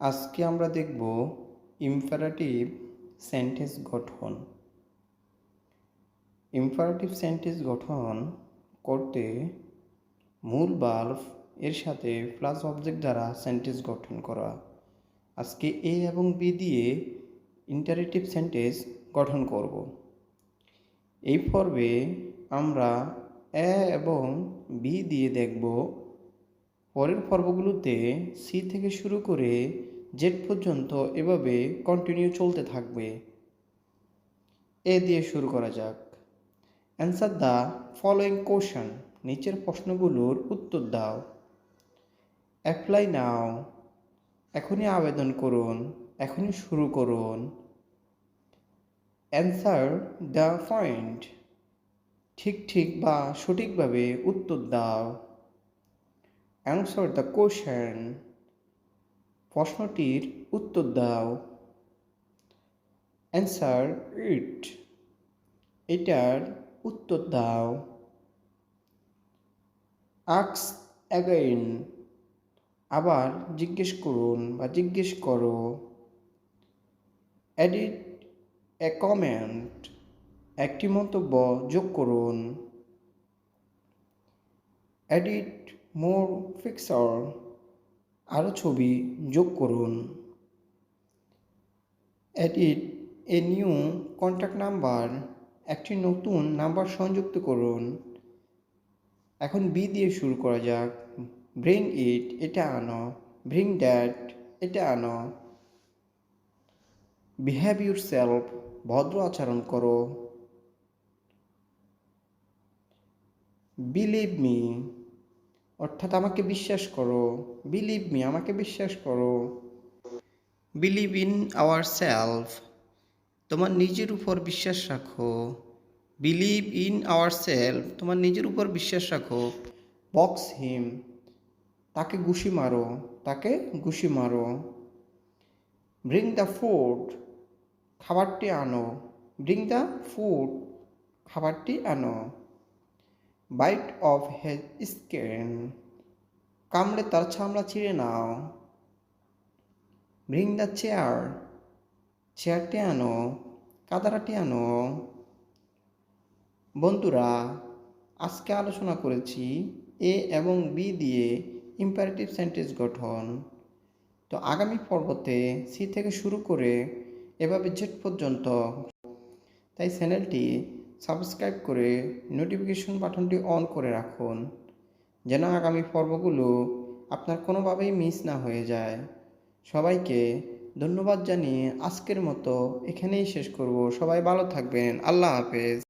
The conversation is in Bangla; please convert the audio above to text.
আজকে আমরা দেখব ইম্পারেটিভ সেন্টেন্স গঠন। ইম্পারেটিভ সেন্টেন্স গঠন করতে মূল বাল্ব এর সাথে প্লাস অবজেক্ট দ্বারা সেন্টেন্স গঠন করা। আজকে এ এবং বি দিয়ে ইন্টারেটিভ সেন্টেন্স গঠন করব। এই পর্বে আমরা এ এবং বি দিয়ে দেখব। পরের পর্বগুলোতে সি থেকে শুরু করে জেড পর্যন্ত এভাবে কন্টিনিউ চলতে থাকবে। এ দিয়ে শুরু করা যাক। অ্যান্সার দ্য ফলোয়িং কোশ্চেন নিচের প্রশ্নগুলোর উত্তর দাও। অ্যাপ্লাই নাও এখনই আবেদন করুন। এখনই শুরু করুন। অ্যান্সার দ্য পয়েন্ট ঠিক ঠিক বা সঠিকভাবে উত্তর দাও। অ্যান্সার দ্য কোশ্চেন প্রশ্নটির উত্তর দাও। অ্যান্সার ইট এটার উত্তর দাও। আক্স অ্যাগেইন আবার জিজ্ঞেস করুন বা জিজ্ঞেস করো। এডিট এ কমেন্ট একটি মন্তব্য যোগ করুন। এডিট মোর পিকচার আরও ছবি যোগ করুন। Edit a new contact number, একটি নতুন নাম্বার সংযুক্ত করুন। এখন বি দিয়ে শুরু করা যাক। ব্রিং ইট, এটা আনো। ব্রিং ড্যাট, এটা আনো। বিহেভ ইউর সেলফ ভদ্র আচরণ করো। Believe me. অর্থাৎ আমাকে বিশ্বাস করো বিলিভ মি আমাকে বিশ্বাস করো। বিলিভ ইন আওয়ার সেলফ তোমার নিজের উপর বিশ্বাস রাখো। বিলিভ ইন আওয়ার সেলফ তোমার নিজের উপর বিশ্বাস রাখো। বক্স হিম তাকে ঘুষি মারো, তাকে ঘুষি মারো। ব্রিং দ্য ফুড খাবারটি আনো। ব্রিং দ্য ফুড খাবারটি আনো। বাইট অফ হেজ স্কেন কামড়ে তার চামড়া ছিঁড়ে নাও। ব্রিং দ্য চেয়ার চেয়ারটি আনো। কাদারাটি আনো। বন্ধুরা, আজকে আলোচনা করেছি এ এবং বি দিয়ে ইম্পারেটিভ সেন্টেন্স গঠন। তো আগামী পর্বতে সি থেকে শুরু করে এভাবে জেড পর্যন্ত। তাই চ্যানেলটি সাবস্ক্রাইব করে নোটিফিকেশন বাটনটি অন করে রাখুন, যেন আগামী পর্বগুলো আপনার কোনোভাবেই মিস না হয়ে যায়। সবাইকে ধন্যবাদ জানিয়ে আজকের মতো এখানেই শেষ করব। সবাই ভালো থাকবেন। আল্লাহ হাফেজ।